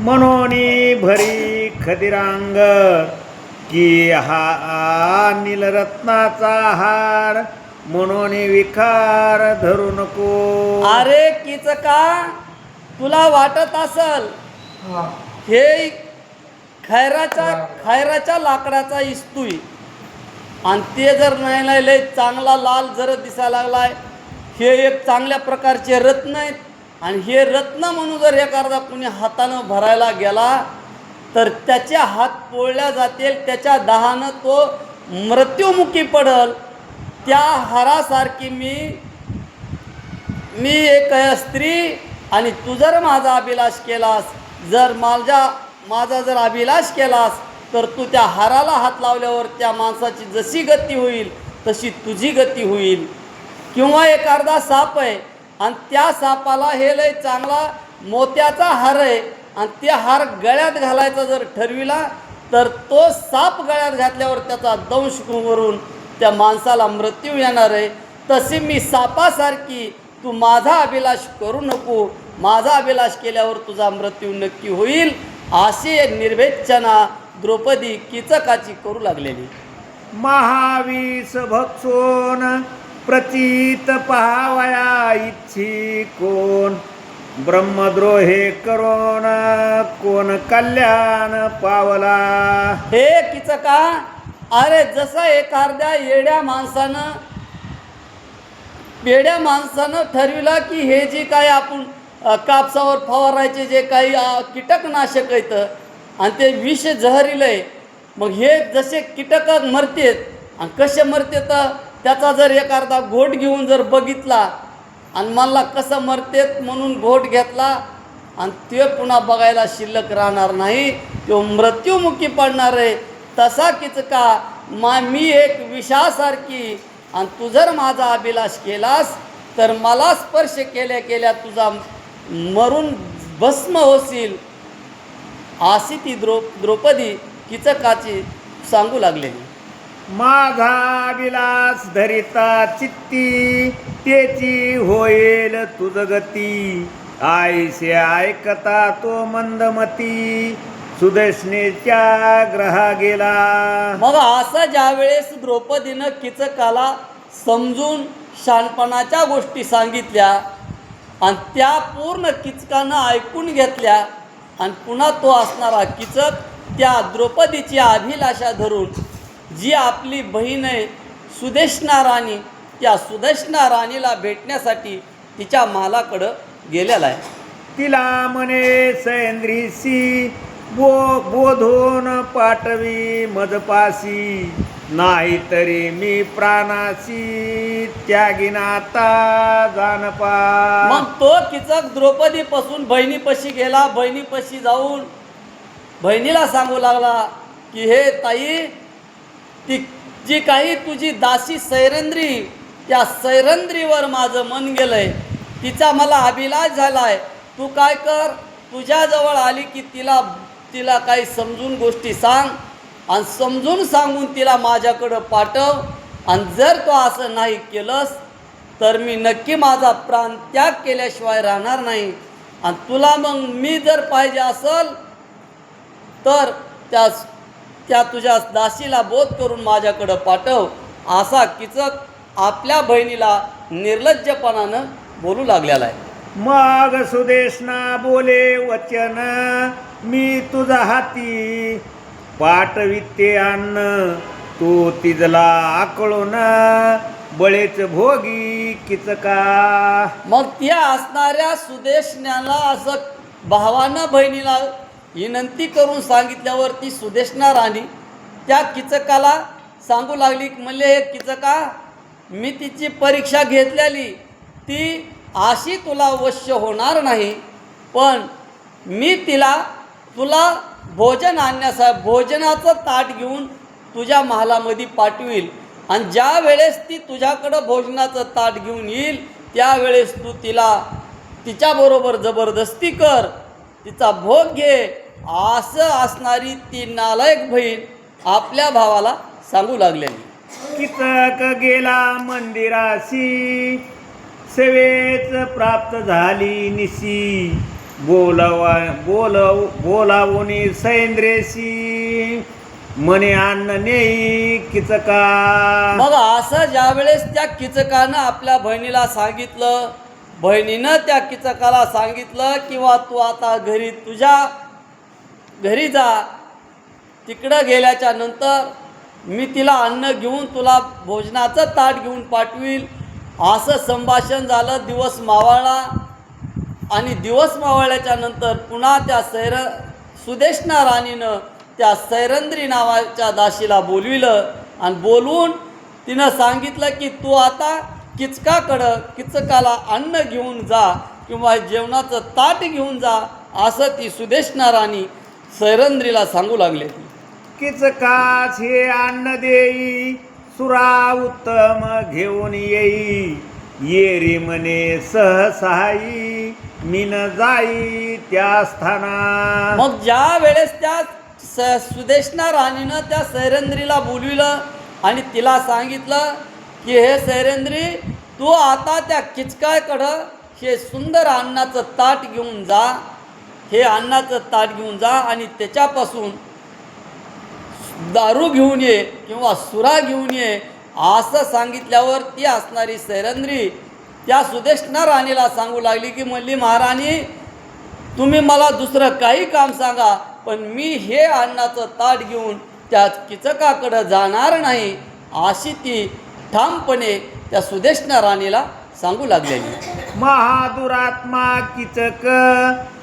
मनोनी भरी खदिरांग. की हा नीलरत्नाचा हार मनोनी विकार धरू नको. अरे किचका तुला वाटत असल? हे. खैराच्या खैराच्या लाकडाचा इस्तूय आणि ते जर नाही नाही लय चांगला लाल जर दिसायला लागलाय हे एक चांगल्या प्रकारचे रत्न आहेत. आणि हे रत्न म्हणून जर एखादा कुणी हातानं भरायला गेला तर त्याचे हात पोळल्या जातील त्याच्या दहानं तो मृत्युमुखी पडल. त्या हारासारखी मी मी एक स्त्री आणि तू जर माझा अभिलाष केलास जर माझ्या माझा जर अभिलाष केलास तर तू त्या हाराला हात लावल्यावर त्या माणसाची जशी गती होईल तशी तुझी गती होईल. किंवा एखादा साप आहे आणि त्या सापाला हे लय चांगला मोत्याचा हार आहे. आणि ते हार गळ्यात घालायचा जर ठरविला तर तो साप गळ्यात घातल्यावर त्याचा दंश करून त्या माणसाला मृत्यू येणार आहे. तशी मी सापासारखी तू माझा अभिलाष करू नको. माझा अभिलाष केल्यावर तुझा मृत्यू नक्की होईल. अशी एक निर्वेचना द्रौपदी किचकाची करू लागलेली. महावीस भक्सोन प्रतीत पहावया इच्छी कोण? ब्रह्मद्रोहे करोण कोण कल्याण पावला? हे किचका अरे जसं एखाद्या येड्या माणसानं येड्या माणसानं ठरविलं की हे जे काय आपण कापसावर फवारायचे जे काही कीटकनाशक आहेत आणि ते विष जहरीलं आहे मग हे जसे कीटक मरतेत आणि कसे मरतेत त्याचा जर एखादा घोट घेऊन जर बघितला आणि मला कसं मरतेत? म्हणून घोट घेतला आणि ते पुन्हा बघायला शिल्लक राहणार नाही. तो मृत्युमुखी पडणार आहे. तसा किचका मा मी एक विषासारखी आणि तू जर माझा अभिलाष केलास तर मला स्पर्श केल्या केल्या तुझा मरून भस्म होशील. अशी ती द्रौ द्रौपदी किचकाची सांगू लागलेली. माझा विलास धरिता चित्ती तेची होईल तुझ गती. आईसे ऐकता तो मंदमती सुदर्शनेच्या ग्रहा गेला मग असं ज्यावेळेस द्रौपदीनं किचकाला समजून शानपणाच्या गोष्टी सांगितल्या आणि त्या पूर्ण किचकानं ऐकून घेतल्या आणि पुन्हा तो असणारा किचक त्या द्रौपदीची अभिलाषा धरून जी आपली बहीण आहे सुदेशना राणी त्या सुदेशना राणीला भेटण्यासाठी तिच्या मालाकडं गेलेला आहे. तिला म्हणे सैंद्रीसी बो बोधून पाठवी मजपासी नाही तरी मी प्राणासी त्यागिनाता जानपा. मग तो किचक द्रौपदीपासून बहिणीपाशी गेला बहिणीपाशी जाऊन बहिणीला सांगू लागला की हे ताई ती जी काही तुझी दासी सैरंद्री त्या सैरंद्रीवर माझं मन गेलंय. तिचा मला अभिलाष झालाय. तू काय कर? तुझ्याजवळ आली की तिला तिला काही समजून गोष्टी सांग आणि समजून सांगून तिला माझ्याकडं पाठव. आणि जर तो असं नाही केलंस तर मी नक्की माझा प्राण त्याग केल्याशिवाय राहणार नाही. आणि तुला मग मी जर पाहिजे असल तर त्या त्या तुझ्या दासीला बोध करून माझ्याकडं पाठव. असा किचक आपल्या बहिणीला निर्लज्जपणानं बोलू लागलेला आहे. मग सुदेशना बोले वचन मी तुझा हाती पाठविते अन्न. तू तिजला आकळून बळेच भोगी किचका. मग त्या असणाऱ्या सुदेशण्याला असं भावानं बहिणीला विनंती करून सांगितल्यावर ती सुदेशना राणी त्या किचकाला सांगू लागली म्हणले हे किचका मी तिची परीक्षा घेतलेली. ती अशी तुला वश्य होणार नाही पण मी तिला तुला भोजन आणण्यासा भोजनाचं ताट घेऊन तुझ्या महालामध्ये पाठवील. आणि ज्या वेळेस ती तुझ्याकडं भोजनाचं ताट घेऊन येईल त्यावेळेस तू तिला तिच्याबरोबर जबरदस्ती कर तिचा भोग घे. असं असणारी ती नालायक बहीण आपल्या भावाला सांगू लागलेली. किचक गेला मंदिराशी सेवेच प्राप्त झाली निशी. बोलवा बोलव बोलावूनी सैंद्रेशी. मने अन्न नेई किचका. मग असं ज्यावेळेस त्या किचकानं आपल्या बहिणीला सांगितलं बहिणीनं त्या किचकाला सांगितलं किंवा तू आता घरी तुझ्या घरी जा. तिकडं गेल्याच्यानंतर मी तिला अन्न घेऊन तुला भोजनाचं ताट घेऊन पाठवील. असं संभाषण झालं दिवस मावळला. आणि दिवस मावळल्याच्या नंतर पुन्हा त्या सैर सुदेशना राणीनं त्या सैरंद्री नावाच्या दाशीला बोलविलं. आणि बोलवून तिनं सांगितलं की तू आता किचकाकडं किचकाला अन्न घेऊन जा किंवा जेवणाचं ताट घेऊन जा असं ती सुदेशना राणी सैरंद्रीला सांगू लागले. किचकाच हे अन्न देई सुरा उत्तम घेऊन येई. येरी मने सहसाई मीन जाई त्या स्थाना मग ज्या वेळेस त्या स सुदेशना राणीनं त्या सैरंद्रीला बोलविलं आणि तिला सांगितलं की हे सैरंद्री तू आता त्या किचकाकडं हे सुंदर अन्नाचं ताट घेऊन जा. हे अन्नाचं ताट घेऊन जा आणि त्याच्यापासून दारू घेऊन ये किंवा सुरा घेऊन ये असं सांगितल्यावर ती असणारी सैरंद्री त्या सुदेशना राणीला सांगू लागली की म्हणली महाराणी तुम्ही मला दुसरं काही काम सांगा पण मी हे अन्नाचं ताट घेऊन त्या किचकाकडं जाणार नाही अशी ती ठामपणे त्या सुदेशना राणीला सांगू लागलेली. महादुरात्मा किचक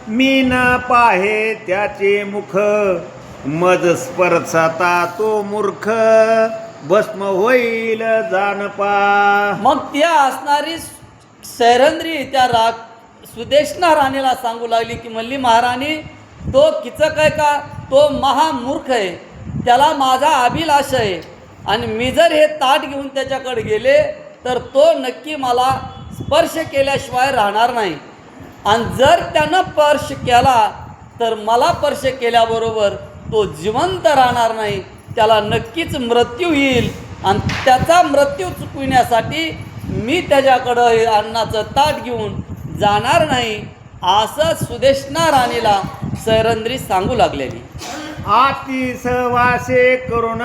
मी न पाहे त्याचे मुख. मज स्पर्शता तो मूर्ख. भस्म होईल जानपा मग त्या असणारी सैरंद्री त्या रा सुदेशना राणीला सांगू लागली की मल्ली महाराणी तो किचक आहे का? तो महामूर्ख आहे. त्याला माझा अभिलाष आहे. आणि मी जर हे ताट घेऊन त्याच्याकडे गेले तर तो नक्की मला स्पर्श केल्याशिवाय राहणार नाही. आणि जर त्यानं स्पर्श केला तर मला स्पर्श केल्याबरोबर तो जिवंत राहणार नाही. त्याला नक्कीच मृत्यू येईल. आणि त्याचा मृत्यू चुकविण्यासाठी मी त्याच्याकडं अन्नाचं ताट घेऊन जाणार नाही असं सुदेशना राणीला सैरंद्री सांगू लागलेली. आती सहवासे करून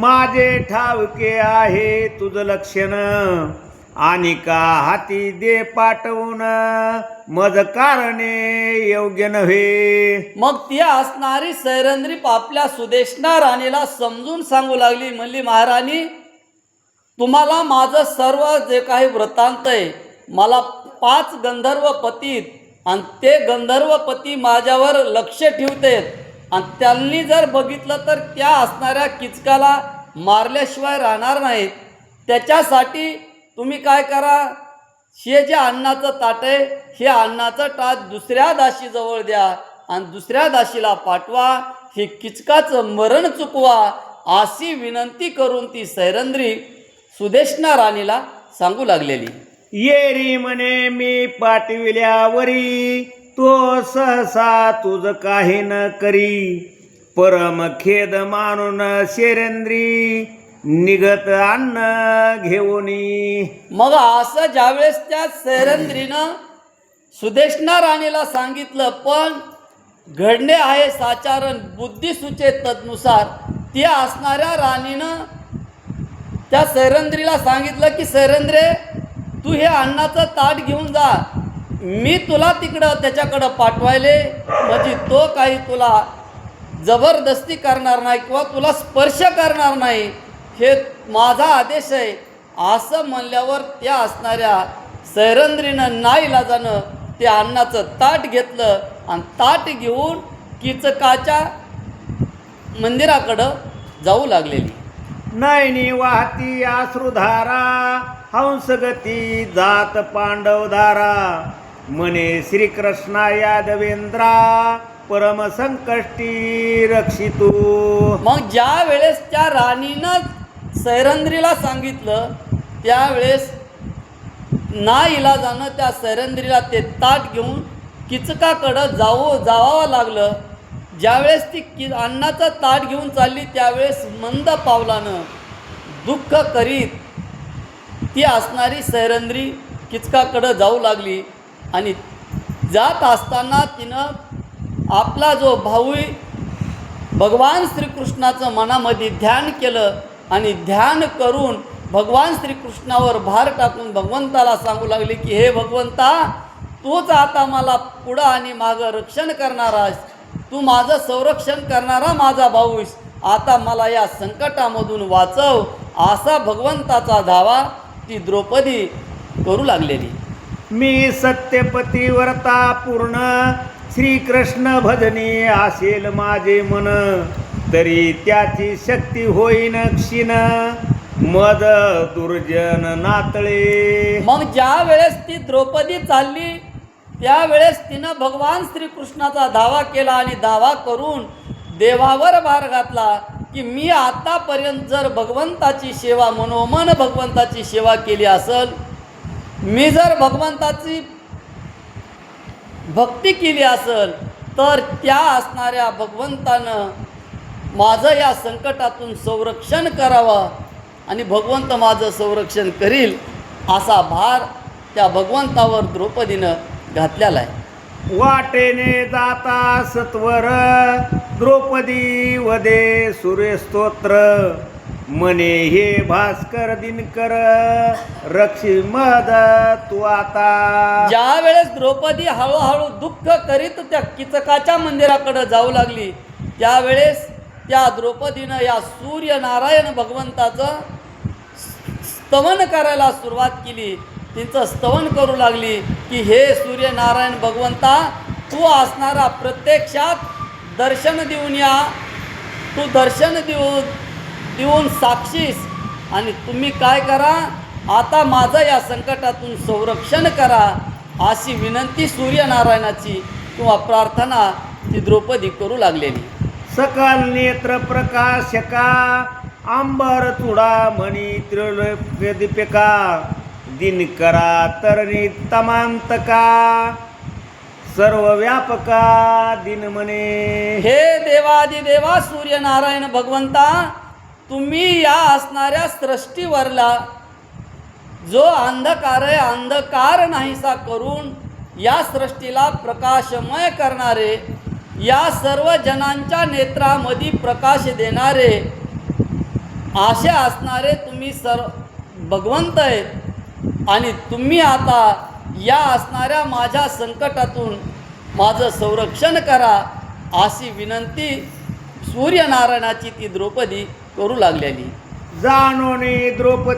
माझे ठावके आहे तुझ लक्षण. आणि का हाती दे पाठवून मज कारणे योग्य नव्हे. मग ती असणारी सैरंद्रीप आपल्या सुदेशना राणीला समजून सांगू लागली म्हणली महाराणी तुम्हाला माझं सर्व जे काही वृत्तांत आहे मला पाच गंधर्व पतीत आणि ते गंधर्व पती माझ्यावर लक्ष ठेवतेत. आणि त्यांनी जर बघितलं तर त्या असणाऱ्या किचकाला मारल्याशिवाय राहणार नाहीत. त्याच्यासाठी तुम्ही काय करा हे जे अन्नाचं ताट आहे हे अन्नाचं ताट दुसऱ्या दाशीजवळ द्या आणि दुसऱ्या दाशीला पाठवा हे किचकाचं मरण चुकवा अशी विनंती करून ती सैरंद्री सुदेशना राणीला सांगू लागलेली. येरी म्हणे मी पाठविल्यावरी. तो सहसा तुझ काही न करी. परम खेद मानून शेरेंद्री निगत अन्न घेऊन मग असं ज्यावेळेस त्या सैरंद्रीनं सुदेशना राणीला सांगितलं पण घडणे आहे साचारण बुद्धिसूचे तत्नुसार तदनुसार. ती असणाऱ्या राणीनं त्या सैरंद्रीला सांगितलं की सैरंद्रे तू हे अन्नाचं ताट घेऊन जा. मी तुला तिकडं त्याच्याकडं पाठवायले म्हणजे तो काही तुला जबरदस्ती करणार नाही किंवा तुला स्पर्श करणार नाही हे माझा आदेश आहे. असं म्हणल्यावर त्या असणाऱ्या सैरंद्रीनं नाईलाजानं ते अन्नाचं ताट घेतलं आणि ताट घेऊन किचकाच्या मंदिराकडं जाऊ लागलेली. नैनी वाहती आश्रुधारा हंसगती जात पांडवधारा. मने श्रीकृष्णा यादवेंद्रा परम संकष्टी मग ज्या वेळेस त्या राणीनं सैरंद्रीला सांगितलं त्यावेळेस ना इलाजानं त्या सैरंद्रीला ते ताट घेऊन किचकाकडं जाऊ जावावं लागलं. ज्यावेळेस ती कि अन्नाचं ताट घेऊन चालली त्यावेळेस मंद पावलानं दुःख करीत ती असणारी सैरंद्री किचकाकडं जाऊ लागली. आणि जात असताना तिनं आपला जो भाऊ भगवान श्रीकृष्णाचं मनामध्ये ध्यान केलं आणि ध्यान करून भगवान श्रीकृष्णावर भार टाकून भगवंताला सांगू लागले की हे भगवंता तूच आता मला पुढं आणि मागं रक्षण करणारास तू माझं संरक्षण करणारा माझा भाऊस आता मला या संकटामधून वाचव. असा भगवंताचा धावा ती द्रौपदी करू लागलेली. मी सत्यपती व्रता पूर्ण. श्रीकृष्ण भजनी असेल माझे मन. तरी त्याची शक्ती होईन क्षीण. मद दुर्जन नातळे. मग ज्या वेळेस ती द्रौपदी चालली त्यावेळेस तिनं भगवान श्रीकृष्णाचा धावा केला आणि धावा करून देवावर भार घातला की मी आतापर्यंत जर भगवंताची सेवा मनोमन भगवंताची सेवा केली असेल मी जर भगवंताची भक्ती केली असेल तर त्या असणाऱ्या भगवंतानं माझं या संकटातून संरक्षण करावं आणि भगवंत माझं संरक्षण करील असा भार त्या भगवंतावर द्रौपदीनं घातलेला आहे. वाटेने जाता सत्वर द्रौपदी वदे सूर्यस्तोत्र मने हे भास्कर दिनकर रक्षी मद तू आता. ज्या वेळेस द्रौपदी हळूहळू दुःख करीत त्या किचकाच्या मंदिराकडे जाऊ लागली त्यावेळेस त्या द्रौपदीनं या सूर्यनारायण भगवंताचं स्तवन करायला सुरुवात केली. तिचं स्तवन करू लागली की हे सूर्यनारायण भगवंता तू असणारा प्रत्यक्षात दर्शन देऊन या तू दर्शन देऊ देऊन साक्षीस. आणि तुम्ही काय करा? आता माझं या संकटातून संरक्षण करा अशी विनंती सूर्यनारायणाची किंवा प्रार्थना ती द्रौपदी करू लागलेली. सकल नेत्र प्रकाशका अंबर तुडा मणी दीपिका दिनकरा तरणी तमांतका सर्व व्यापका दिनमने. हे देवादिदेवा सूर्यनारायण भगवंता तुम्ही या असणाऱ्या सृष्टीवरला जो अंधकार आहे अंधकार नाहीसा करून या सृष्टीला प्रकाशमय करणारे या सर्व जनांच्या नेत्रामध्ये प्रकाश देणारे असे असणारे तुम्ही सर भगवंत आहेत. आणि तुम्ही आता या असणाऱ्या माझ्या संकटातून माझं संरक्षण करा अशी विनंती सूर्यनारायणाची ती द्रौपदी करू लागलेली. जाणोने द्रौपदी